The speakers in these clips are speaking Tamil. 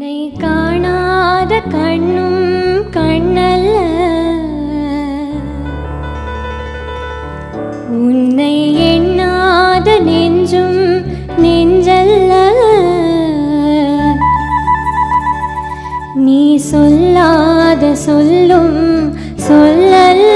உன்னை காணாத கண்ணும் கண்ணல்ல. உன்னை எண்ணாத நெஞ்சும் நெஞ்சல்ல. நீ சொல்லாத சொல்லும் சொல்லல்ல.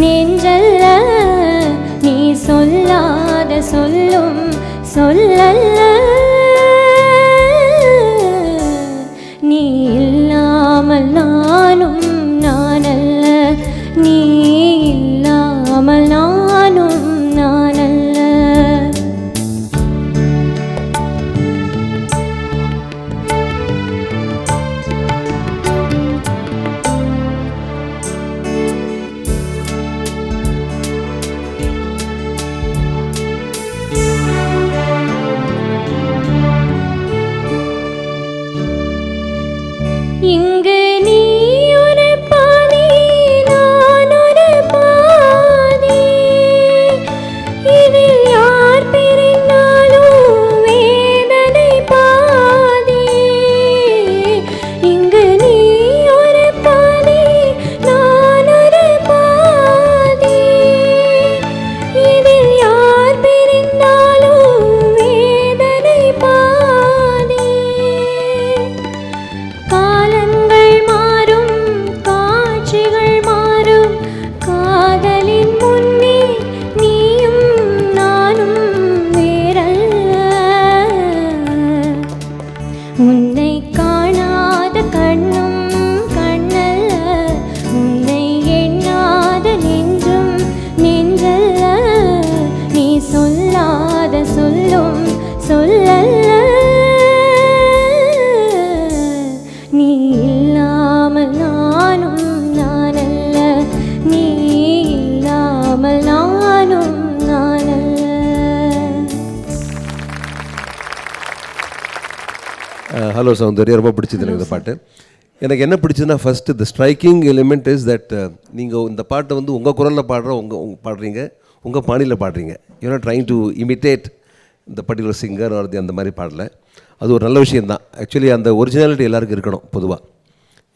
நெஞ்சல்ல நீ சொல்லாத சொல்லும் சொல்லல்ல. நீ இல்லாமல் நானும் இங்கு நீ ஹலோ சௌந்தர்யா. ரொம்ப பிடிச்சது எனக்கு இந்த பாட்டு. எனக்கு என்ன பிடிச்சதுன்னா first the striking element is that நீங்கள் இந்த பாட்டை வந்து உங்கள் குரலில் பாடுற உங்கள் உங்க பாடுறீங்க. உங்கள் பாணியில் பாடுறீங்க. You know trying to imitate இந்த பர்டிகுலர் சிங்கர் வருது அந்த மாதிரி பாடல. அது ஒரு நல்ல விஷயந்தான் ஆக்சுவலி அந்த ஒரிஜினாலிட்டி எல்லாருக்கும் இருக்கணும் பொதுவாக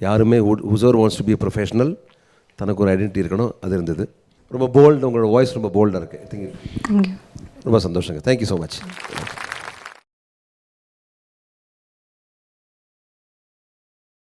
யாருமே whosoever wants to be professional தனக்கு ஒரு ஐடென்டிட்டி இருக்கணும். அது இருந்தது. ரொம்ப போல்டு உங்களோட வாய்ஸ் ரொம்ப போல்டாக இருக்குது திங்க் ரொம்ப சந்தோஷங்க. Thank you so much